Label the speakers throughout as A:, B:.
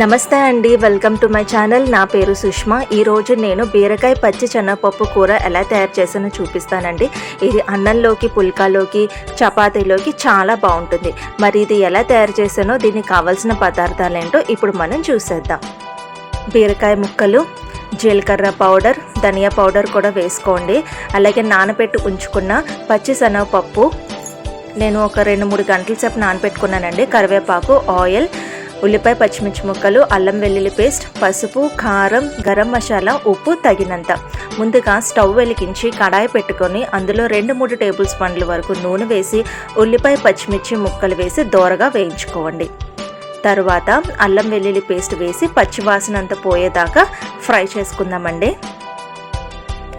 A: నమస్తే అండి welcome to my channel. నా పేరు సుష్మా. ఈరోజు నేను బీరకాయ పచ్చి చెన్నపప్పు కూర ఎలా తయారు చేసానో చూపిస్తానండి. ఇది అన్నంలోకి పుల్కాలోకి చపాతీలోకి చాలా బాగుంటుంది. మరి ఇది ఎలా తయారు చేసానో దీనికి కావాల్సిన పదార్థాలు ఏంటో ఇప్పుడు మనం చూసేద్దాం. బీరకాయ ముక్కలు జీలకర్ర పౌడర్ ధనియా పౌడర్ కూడా వేసుకోండి. అలాగే నానబెట్టి ఉంచుకున్న పచ్చి శనగపప్పు. నేను ఒక రెండు మూడు గంటల సేపు నానబెట్టుకున్నానండి. కరివేపాకు ఆయిల్ ఉల్లిపాయ పచ్చిమిర్చి ముక్కలు అల్లం వెల్లుల్లి పేస్ట్ పసుపు కారం గరం మసాలా ఉప్పు తగినంత. ముందుగా స్టవ్ వెలిగించి కడాయి పెట్టుకొని అందులో రెండు మూడు టేబుల్ స్పూన్ల వరకు నూనె వేసి ఉల్లిపాయ పచ్చిమిర్చి ముక్కలు వేసి దోరగా వేయించుకోండి. తరువాత అల్లం వెల్లుల్లి పేస్ట్ వేసి పచ్చివాసన అంతా పోయేదాకా ఫ్రై చేసుకుందామండి.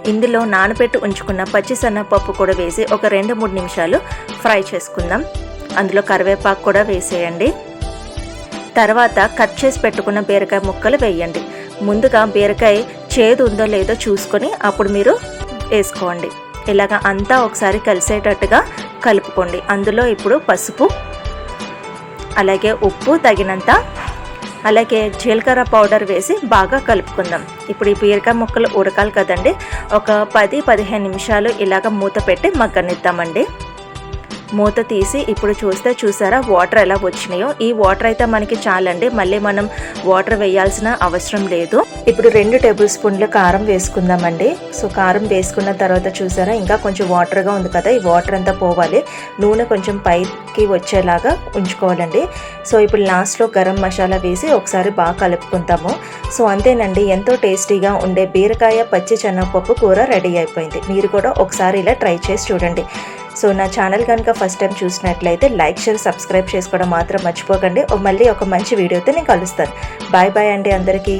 A: ఇందులో నానబెట్టి ఉంచుకున్న పచ్చి సన్నపప్పు కూడా వేసి ఒక రెండు మూడు నిమిషాలు ఫ్రై చేసుకుందాం. అందులో కరివేపాకు కూడా వేసేయండి. తర్వాత కట్ చేసి పెట్టుకున్న బీరకాయ ముక్కలు వేయండి. ముందుగా బీరకాయ చేదు ఉందో లేదో చూసుకొని అప్పుడు మీరు వేసుకోండి. ఇలాగ అంతా ఒకసారి కలిసేటట్టుగా కలుపుకోండి. అందులో ఇప్పుడు పసుపు అలాగే ఉప్పు తగినంత అలాగే జీలకర్ర పౌడర్ వేసి బాగా కలుపుకుందాం. ఇప్పుడు ఈ బీరకాయ ముక్కలు ఉడకాలి కదండి. ఒక పది పదిహేను నిమిషాలు ఇలాగ మూత పెట్టి మగ్గనిద్దామండి. మూత తీసి ఇప్పుడు చూస్తే చూసారా వాటర్ ఎలా వచ్చినాయో? ఈ వాటర్ అయితే మనకి చాలండి. మళ్ళీ మనం వాటర్ వేయాల్సిన అవసరం లేదు. ఇప్పుడు రెండు టేబుల్ స్పూన్లు కారం వేసుకుందామండి. సో కారం వేసుకున్న తర్వాత చూసారా ఇంకా కొంచెం వాటర్గా ఉంది కదా ఈ వాటర్ అంతా పోవాలి. నూనె కొంచెం పైకి వచ్చేలాగా ఉంచుకోవాలండి. సో ఇప్పుడు లాస్ట్లో గరం మసాలా వేసి ఒకసారి బాగా కలుపుకుంటాము సో అంతేనండి ఎంతో టేస్టీగా ఉండే బీరకాయ పచ్చి చెనగపప్పు కూర రెడీ అయిపోయింది. మీరు కూడా ఒకసారి ఇలా ట్రై చేసి చూడండి. సో నా ఛానల్ కనుక ఫస్ట్ టైం చూసినట్లయితే లైక్ షేర్ సబ్స్క్రైబ్ చేసుకోవడం మాత్రం మర్చిపోకండి. మళ్ళీ ఒక మంచి వీడియోతో నేను కలుస్తాను. బాయ్ బాయ్ అండి అందరికీ.